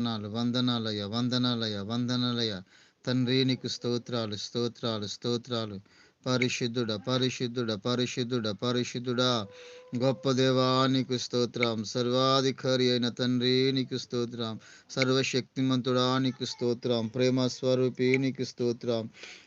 వందనాలు వందనాలయ వందనాలయ వందనాలయ తండ్రి నీకు స్తోత్రాలు స్తోత్రాలు స్తోత్రాలు. పరిశుద్ధుడ పరిశుద్ధుడ పరిశుద్ధుడ పరిశుద్ధుడా. గొప్ప దేవా నీకు స్తోత్రం. సర్వాధికారి అయిన తండ్రి నీకు స్తోత్రం. సర్వశక్తిమంతుడా నీకు స్తోత్రం. ప్రేమ స్వరూపి నీకు స్తోత్రం.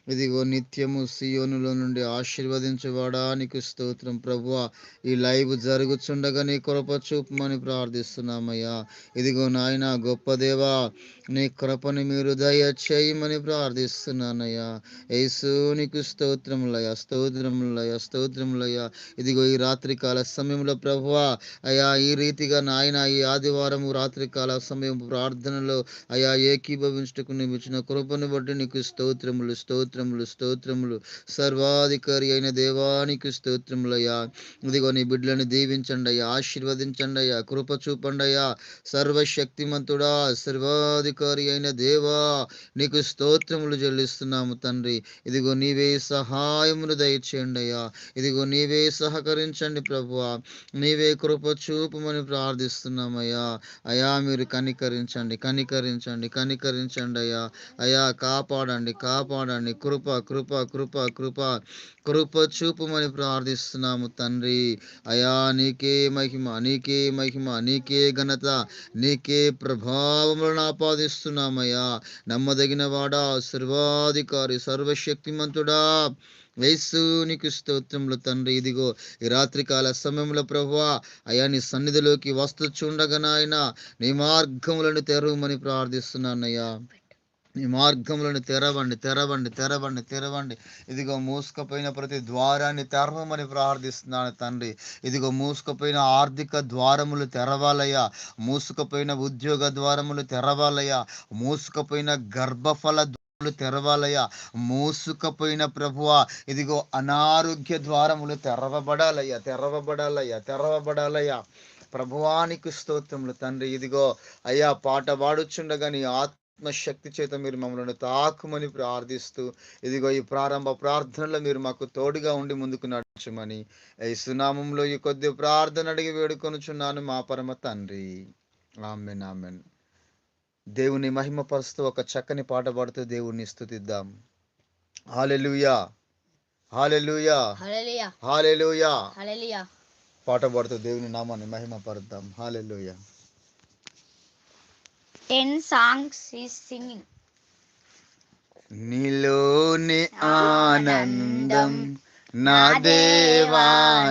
ఇదిగో నిత్యము సియోనులో నుండి ఆశీర్వదించవాడా? నీకు స్తోత్రం ప్రభువ. ఈ లైవ్ జరుగుచుండగా నీ కృప చూపమని ప్రార్థిస్తున్నామయ్యా. ఇదిగో నాయన గొప్ప దేవా నీ కృపని మీరు దయచేయమని ప్రార్థిస్తున్నానయ్యా. యేసు నీకు స్తోత్రములయ్యా స్తోత్రములయ్యా స్తోత్రములయ్యా. ఇదిగో ఈ రాత్రికాల సమయంలో ప్రభువ అయ్యా ఈ రీతిగా నాయన ఈ ఆదివారం రాత్రికాల సమయం ప్రార్థనలో అయా ఏకీభవించుటకు నీవు ఇచ్చిన కృపను బట్టి నీకు స్తోత్రములు స్తోత్రములు స్తోత్రములు. సర్వాధికారి అయిన దేవానికి స్తోత్రములయ్యా. ఇదిగో నీ బిడ్డలను దీవించండి అయ్యా ఆశీర్వదించండి అయ్యా కృప చూపండి అయ్యా సర్వశక్తిమంతుడా సర్వాధికారి అయిన దేవా నీకు స్తోత్రములు చెల్లిస్తున్నాము తండ్రి. ఇదిగో నీవే సహాయమును దయచేయండి అయ్యా ఇదిగో నీవే సహకరించండి ప్రభువా. నీవే కృప చూపమని ప్రార్థిస్తున్నామయ్యా. అయా మీరు కనికరించండి కనికరించండి కనికరించండి అయ్యా అయా కాపాడండి కాపాడండి కృప కృప కృప కృప కృప చూపమని ప్రార్థిస్తున్నాము తండ్రి. అయా నీకే మహిమ నీకే మహిమ నీకే ఘనత నీకే ప్రభావములను ఆపాదిస్తున్నామయ్యా. నమ్మదగిన వాడా సర్వాధికారి సర్వశక్తిమంతుడా. యేసు నీకు స్తోత్రములు తండ్రి. ఇదిగో ఈ రాత్రికాల సమయంలో ప్రభువా అయా నీ సన్నిధిలోకి వస్తూ చూడగా నాయన నీ మార్గములను తెరవమని ప్రార్థిస్తున్నానయ్యా. ఈ మార్గములను తెరవండి తెరవండి తెరవండి తెరవండి. ఇదిగో మూసుకపోయిన ప్రతి ద్వారాన్ని తెరవమని ప్రార్థిస్తున్నాను తండ్రి. ఇదిగో మూసుకపోయిన ఆర్థిక ద్వారములు తెరవాలయ్యా. మూసుకపోయిన ఉద్యోగ ద్వారములు తెరవాలయ్యా. మూసుకపోయిన గర్భఫల తెరవాలయ్యా. మూసుకపోయిన ప్రభువా ఇదిగో అనారోగ్య ద్వారములు తెరవబడాలయ్యా తెరవబడాలయ్యా తెరవబడాలయ్యా. ప్రభువానికి స్తోత్రములు తండ్రి. ఇదిగో అయ్యా పాట పాడుచుండగా నీ ఆత్మశక్తి చేత మీరు మమ్మల్ని తాకుమని ప్రార్థిస్తూ ఇదిగో ఈ ప్రారంభ ప్రార్థనలో మీరు మాకు తోడుగా ఉండి ముందుకు నడచమని ఈ సునామంలో ఈ కొద్ది ప్రార్థన అడిగి వేడుకొనుచున్నాను మా పరమ తండ్రి. Amen amen. దేవుని మహిమపరుస్తూ ఒక చక్కని పాట పాడుతూ దేవుణ్ణి స్తుతిద్దాం. హాలెలుయా హాలెలుయా హాలెలుయా పాట పాడుతూ దేవుని నామాన్ని మహిమపరుద్దాం. Hallelujah ten songs is singing నీలోని ఆనందం నా దేవానితోనే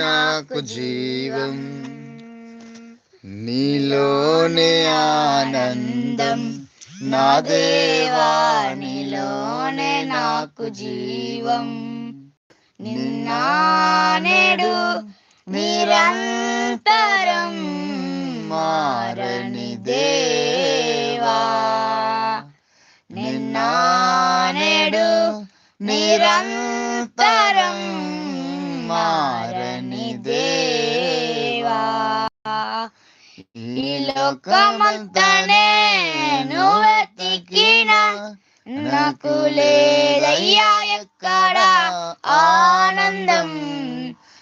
నాకు జీవం నీలోని ఆనందం నా దేవానిలోనే నాకు జీవం నిన్న నేడు నిరంతరం మారని దేవా. నిన్న నిరంతరం మారని దేవా. ఈ లోకమంతనే నువ్వెతికిన నాకు లేదయ్యా ఎక్కడ ఆనందం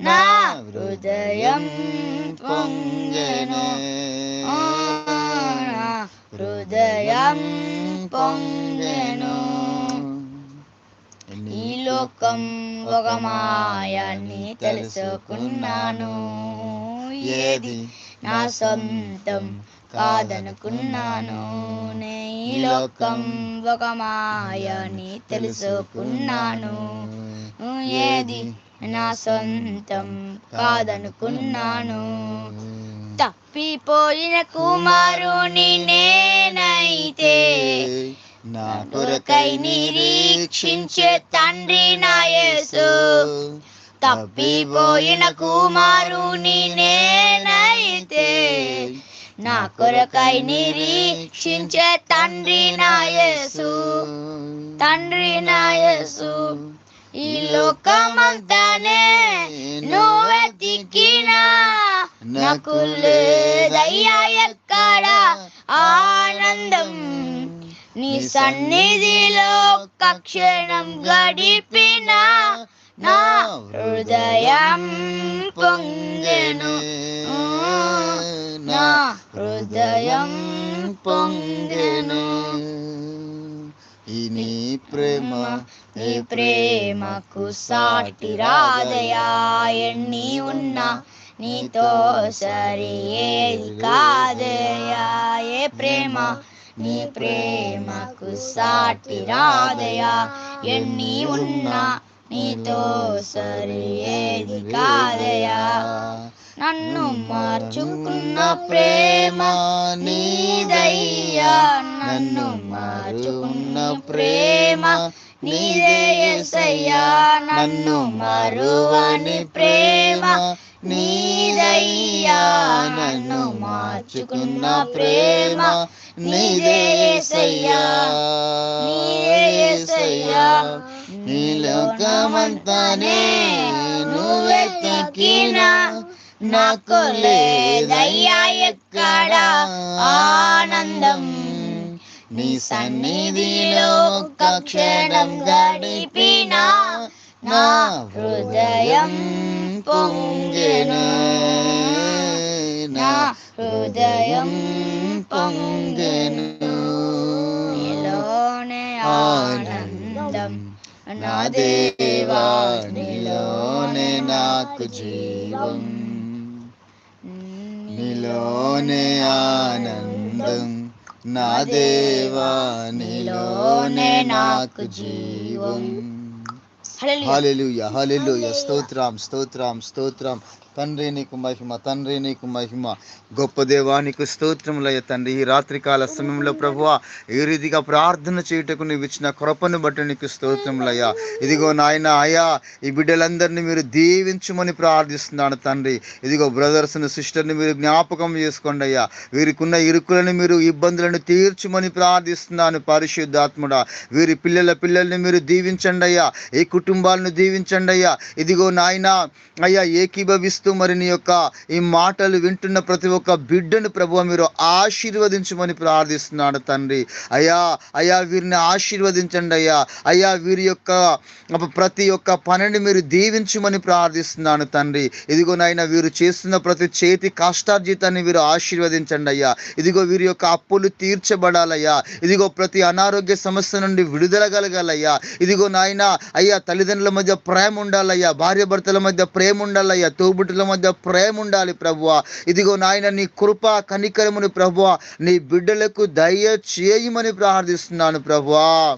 నా హృదయం పొంగెను. హృదయం పొంగెను. ఈ లోకం ఒక మాయని తెలుసుకున్నాను. ఏది నా సొంతం కాదనుకున్నాను. నే ఈ లోకం ఒక మాయని తెలుసుకున్నాను. ఏది నా సొంతం కాదనుకున్నాను. తప్పిపోయిన కుమారుని నేనైతే నా కొరకై నిరీక్షించే తండ్రి నా యేసు. తప్పిపోయిన కుమారుని నేనైతే నా కొరకై నిరీక్షించే తండ్రి నా యేసు. తండ్రి నా యేసు. ఈ లోకమంతానే నువ్వెతికినా నాకు లేదయ్యా ఎక్కడ ఆనందం. నీ సన్నిధిలో ఒక్క క్షణం గడిపిన నా హృదయం పొందెను. నా హృదయం పొందెను. ఈ నీ ప్రేమ నీ ప్రేమకు సాటి రాదయా ఎన్ని ఉన్నా నీతో సరి ఏది కాదయా. ఏ ప్రేమ నీ ప్రేమకు సాటి రాదయా ఎన్ని ఉన్నా నీతో సరి ఏది కాదయా. నన్ను మార్చుకున్న ప్రేమ నీదయ్యా నన్ను మార్చుకున్న ప్రేమ నీదే యేసయ్యా నన్ను మరువని ప్రేమ నీదయ్యా నన్ను మార్చుకున్న ప్రేమ నీదే యేసయ్యా నీదే యేసయ్యా నీ లోకమంతానే నాకు లేదయ్యా ఎక్కడ ఆనందం నీ సన్నిధిలో ఒక్క క్షణం గడిపిన నా హృదయం పొంగెను నా హృదయం పొంగెను నీలోనే ఆనందం నా దేవా నీలోనే నాకు జీవం నీలోనే ఆనందం నా దేవా నీలోనే నాకు జీవం హల్లెలూయా. హల్లెలూయా హల్లెలూయా స్తోత్రం స్తోత్రం స్తోత్రం తండ్రి నీకు మహిమ తండ్రి నీకు మహిమ. గొప్ప దేవా నీకు స్తోత్రములయ్య తండ్రి. ఈ రాత్రికాల సమయంలో ప్రభువ ఏ రీతిగా ప్రార్థన చేయుటకు నీవు ఇచ్చిన కృపను బట్టి నీకు స్తోత్రములయ్యా. ఇదిగో నాయన అయ్యా ఈ బిడ్డలందరినీ మీరు దీవించమని ప్రార్థిస్తున్నాను తండ్రి. ఇదిగో బ్రదర్స్ సిస్టర్ని మీరు జ్ఞాపకం చేసుకోండి అయ్యా. వీరికి ఉన్న ఇరుకులను మీరు ఇబ్బందులను తీర్చమని ప్రార్థిస్తున్నాను పరిశుద్ధాత్ముడా. వీరి పిల్లల పిల్లల్ని మీరు దీవించండి అయ్యా. ఈ కుటుంబాలను దీవించండి అయ్యా. ఇదిగో నాయన అయ్యా ఏకీభవిస్తూ మరి నీ యొక్క ఈ మాటలు వింటున్న ప్రతి ఒక్క బిడ్డను ప్రభు మీరు ఆశీర్వదించమని ప్రార్థిస్తున్నాడు తండ్రి. అయ్యా అయ్యా వీరిని ఆశీర్వదించండి అయ్యా. అయ్యా వీరి యొక్క ప్రతి ఒక్క పనిని మీరు దీవించమని ప్రార్థిస్తున్నాను తండ్రి. ఇదిగో నాయన వీరు చేస్తున్న ప్రతి చేతి కష్టార్జితాన్ని వీరు ఆశీర్వదించండి అయ్యా. ఇదిగో వీరి యొక్క అప్పులు తీర్చబడాలయ్యా. ఇదిగో ప్రతి అనారోగ్య సమస్య నుండి విడుదల కలగాలయ్యా. ఇదిగో నాయన అయ్యా తల్లిదండ్రుల మధ్య ప్రేమ ఉండాలయ్యా. భార్య భర్తల మధ్య ప్రేమ ఉండాలయ్యా. తోబుట్టుల మధ్య ప్రేమ ఉండాలి ప్రభువా. ఇదిగో నాయన నీ కృప కనికరముని ప్రభువ. నీ బిడ్డలకు దయ చేయమని ప్రార్థిస్తున్నాను ప్రభువా.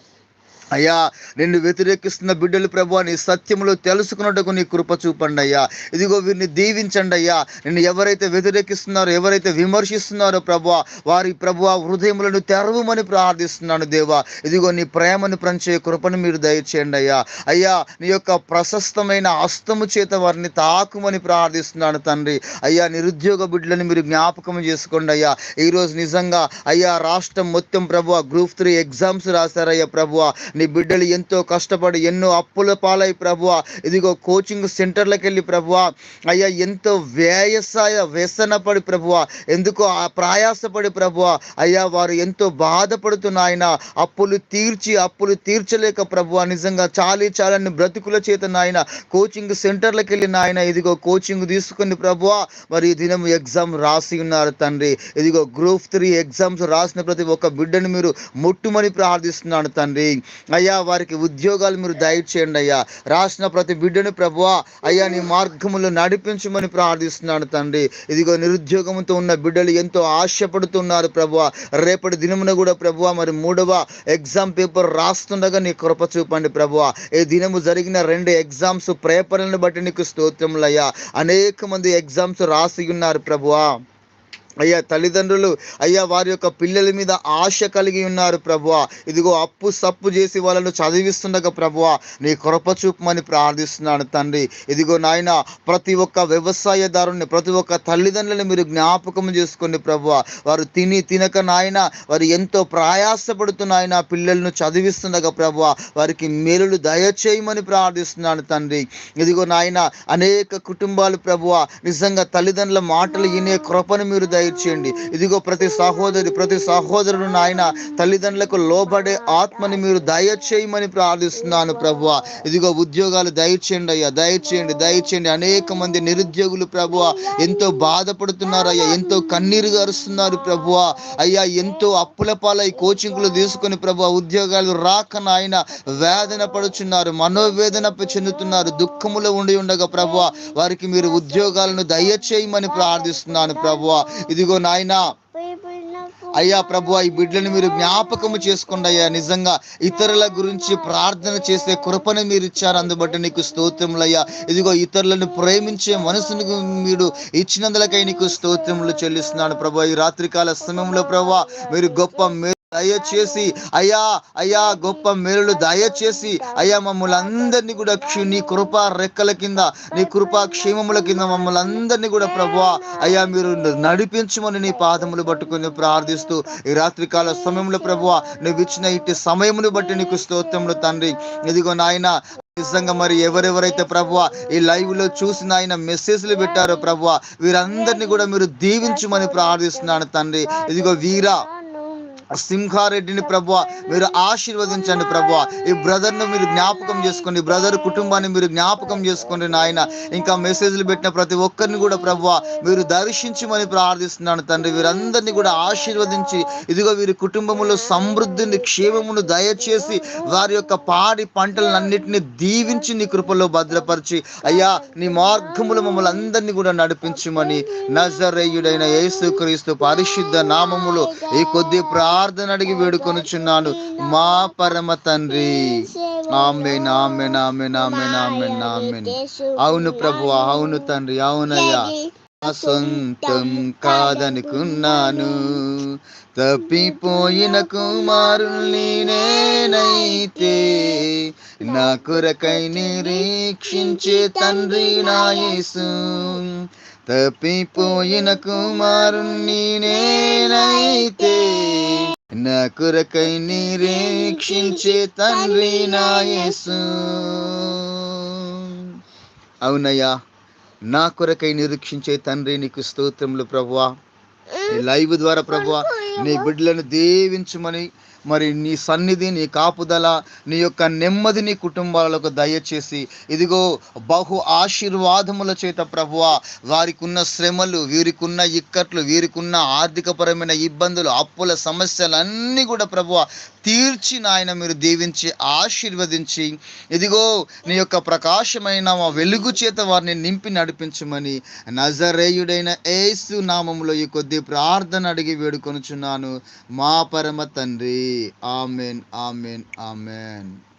అయ్యా నిన్ను వ్యతిరేకిస్తున్న బిడ్డలు ప్రభు నీ సత్యములు తెలుసుకున్నట్టుకు నీ కృప చూపండి అయ్యా ఇదిగో వీరిని దీవించండి అయ్యా నిన్ను ఎవరైతే వ్యతిరేకిస్తున్నారో ఎవరైతే విమర్శిస్తున్నారో ప్రభు వారి ప్రభు హృదయములను తెరవమని ప్రార్థిస్తున్నాను దేవా. ఇదిగో నీ ప్రేమను పంచే కృపను మీరు దయచేయండి అయ్యా అయ్యా నీ యొక్క ప్రశస్తమైన హస్తము చేత వారిని తాకుమని ప్రార్థిస్తున్నాను తండ్రి. అయ్యా నిరుద్యోగ బిడ్డలను మీరు జ్ఞాపకం చేసుకోండి అయ్యా ఈరోజు నిజంగా అయ్యా రాష్ట్రం మొత్తం ప్రభు గ్రూప్ త్రీ ఎగ్జామ్స్ రాశారయ్యా ప్రభు నీ బిడ్డలు ఎంతో కష్టపడి ఎన్నో అప్పుల పాలై ప్రభువ. ఇదిగో కోచింగ్ సెంటర్లకు వెళ్ళి ప్రభువా. అయ్యా ఎంతో వ్యయసాయ వ్యసనపడి ప్రభువ. ఎందుకో ఆ ప్రయాసపడి ప్రభువ. అయ్యా వారు ఎంతో బాధపడుతున్న ఆయన. అప్పులు తీర్చి అప్పులు తీర్చలేక ప్రభువ నిజంగా చాలీ చాలని బ్రతుకుల చేత నాయన కోచింగ్ సెంటర్లకు వెళ్ళి నాయన ఇదిగో కోచింగ్ తీసుకుని ప్రభువ మరి ఈ దినం ఎగ్జామ్ రాసి ఉన్నారు తండ్రి. ఇదిగో గ్రూప్ త్రీ ఎగ్జామ్స్ రాసిన ప్రతి ఒక్క బిడ్డను మీరు ముట్టుమని ప్రార్థిస్తున్నాను తండ్రి. అయ్యా వారికి ఉద్యోగాలు మీరు దయచేయండి అయ్యా. రాసిన ప్రతి బిడ్డను ప్రభువా అయ్యా నీ మార్గములు నడిపించమని ప్రార్థిస్తున్నాను తండ్రి. ఇదిగో నిరుద్యోగంతో ఉన్న బిడ్డలు ఎంతో ఆశపడుతున్నారు ప్రభువా. రేపటి దినమున కూడా ప్రభువా మరి మూడవ ఎగ్జామ్ పేపర్ రాస్తుండగా నీ కృప చూపండి ప్రభువా. ఈ దినము జరిగిన రెండు ఎగ్జామ్స్ పేపర్లను బట్టి నీకు స్తోత్రములయ్యా అనేక మంది ఎగ్జామ్స్ రాసి ఉన్నారు ప్రభువా. అయ్యా తల్లిదండ్రులు అయ్యా వారి యొక్క పిల్లల మీద ఆశ కలిగి ఉన్నారు ప్రభువ. ఇదిగో అప్పు సప్పు చేసి వాళ్ళను చదివిస్తుండగా ప్రభువ నీ కృప చూపమని ప్రార్థిస్తున్నాను తండ్రి. ఇదిగో నాయన ప్రతి ఒక్క వ్యవసాయదారుని ప్రతి ఒక్క తల్లిదండ్రులను మీరు జ్ఞాపకం చేసుకోండి ప్రభువ. వారు తిని తినక నాయన వారు ఎంతో ప్రయాసపడుతున్నాయన పిల్లలను చదివిస్తుండగా ప్రభువ వారికి మేలులు దయచేయమని ప్రార్థిస్తున్నాను తండ్రి. ఇదిగో నాయన అనేక కుటుంబాలు ప్రభువ నిజంగా తల్లిదండ్రుల మాటలు వినే కృపను మీరు దయచేయండి. ఇదిగో ప్రతి సహోదరి ప్రతి సహోదరుడు నాయన తల్లిదండ్రులకు లోబడే ఆత్మని మీరు దయచేయమని ప్రార్థిస్తున్నాను ప్రభు ఇదిగో ఉద్యోగాలు దయచేయండి అయ్యా దయచేయండి దయచేయండి. అనేక మంది నిరుద్యోగులు ప్రభు ఎంతో బాధపడుతున్నారు అయ్యా ఎంతో కన్నీరు గరుస్తున్నారు ప్రభువా. అయ్యా ఎంతో అప్పుల పాలై కోచింగ్లు తీసుకొని ప్రభువా ఉద్యోగాలు రాక నాయన వేదన పడుచున్నారు మనోవేదన చెందుతున్నారు దుఃఖములో ఉండి ఉండగా ప్రభువా వారికి మీరు ఉద్యోగాలను దయచేయమని ప్రార్థిస్తున్నాను ప్రభువా. ఇదిగో నాయనా అయ్యా ప్రభు ఈ బిడ్డలను మీరు జ్ఞాపకము చేసుకోండి అయ్యా. నిజంగా ఇతరుల గురించి ప్రార్థన చేసే కృపను మీరు ఇచ్చారు. అందుబట్టి నీకు స్తోత్రములయ్యా ఇదిగో ఇతరులను ప్రేమించే మనసును మీరు ఇచ్చినందులకై నీకు స్తోత్రములు చెల్లిస్తున్నాను. ప్రభు ఈ రాత్రికాల సమయంలో ప్రభు మీరు గొప్ప దయచేసి అయ్యా అయ్యా గొప్ప మేలులు దయచేసి అయ్యా మమ్మల్ని అందరినీ కూడా నీ కృప రెక్కల కింద నీ కృపా క్షేమముల కింద మమ్మల్ని అందరినీ కూడా ప్రభువా అయ్యా మీరు నడిపించమని నీ పాదములు పట్టుకొని ప్రార్థిస్తూ ఈ రాత్రికాల సమయంలో ప్రభువా నువ్వు ఇచ్చిన ఇట్టి సమయమును బట్టి నీకు స్తోత్రములు తండ్రి. ఇదిగో నాయన నిజంగా మరి ఎవరెవరైతే ప్రభువ ఈ లైవ్లో చూసిన ఆయన మెసేజ్లు పెట్టారో ప్రభువ వీరందరినీ కూడా మీరు దీవించమని ప్రార్థిస్తున్నాను తండ్రి. ఇదిగో వీరా సింహారెడ్డిని ప్రభు మీరు ఆశీర్వదించండి ప్రభు ఈ బ్రదర్ను మీరు జ్ఞాపకం చేసుకోండి బ్రదర్ కుటుంబాన్ని మీరు జ్ఞాపకం చేసుకోండి నాయన ఇంకా మెసేజ్లు పెట్టిన ప్రతి ఒక్కరిని కూడా ప్రభు మీరు దర్శించమని ప్రార్థిస్తున్నాను తండ్రి. వీరందరినీ కూడా ఆశీర్వదించి ఇదిగో వీరి కుటుంబంలో సమృద్ధిని క్షేమమును దయచేసి వారి యొక్క పాడి పంటలన్నింటినీ దీవించి నీ కృపలో భద్రపరిచి అయ్యా నీ మార్గములు మమ్మల్ని అందరినీ కూడా నడిపించమని నజరేయుడైన యేసుక్రీస్తు పరిశుద్ధ నామములో ఈ కొద్ది ప్రార్థన అడిగి వేడుకొనుచున్నాను. మా పరమ తండ్రి. Amen amen amen amen amen amen. అవును ప్రభు అవును తండ్రి అవునయ్యా. సొంతం కాదనుకున్నాను. తప్పిపోయిన కుమారుల్ని నేనైతే నా కొరకై నిరీక్షించే తండ్రి నాయసు తప్పిపోయిన కుమారుణ్ణి నేనైతే నా కొరకై నిరీక్షించే తండ్రి నా యేసు. అవునయ్యా నా కొరకై నిరీక్షించే తండ్రి నీకు స్తోత్రములు ప్రభువా. లైవ్ ద్వారా ప్రభువా నీ బిడ్డలను దీవించమని మరి నీ సన్నిధి నీ కాపుదల నీ యొక్క నెమ్మది నీ కుటుంబాలకు దయచేసి ఇదిగో బహు ఆశీర్వాదముల చేత ప్రభువా వారికి ఉన్న శ్రమలు వీరికున్న ఇక్కట్లు వీరికున్న ఆర్థికపరమైన ఇబ్బందులు అప్పుల సమస్యలన్నీ కూడా ప్రభువ తీర్చి నాయన మీరు దీవించి ఆశీర్వదించి ఇదిగో నీ యొక్క ప్రకాశమైన మా వెలుగు చేత వారిని నింపి నడిపించమని నజరేయుడైన ఏసు నామంలో ఈ కొద్ది ప్రార్థన అడిగి వేడుకొనుచున్నాను. మా పరమ తండ్రి. Amen amen amen.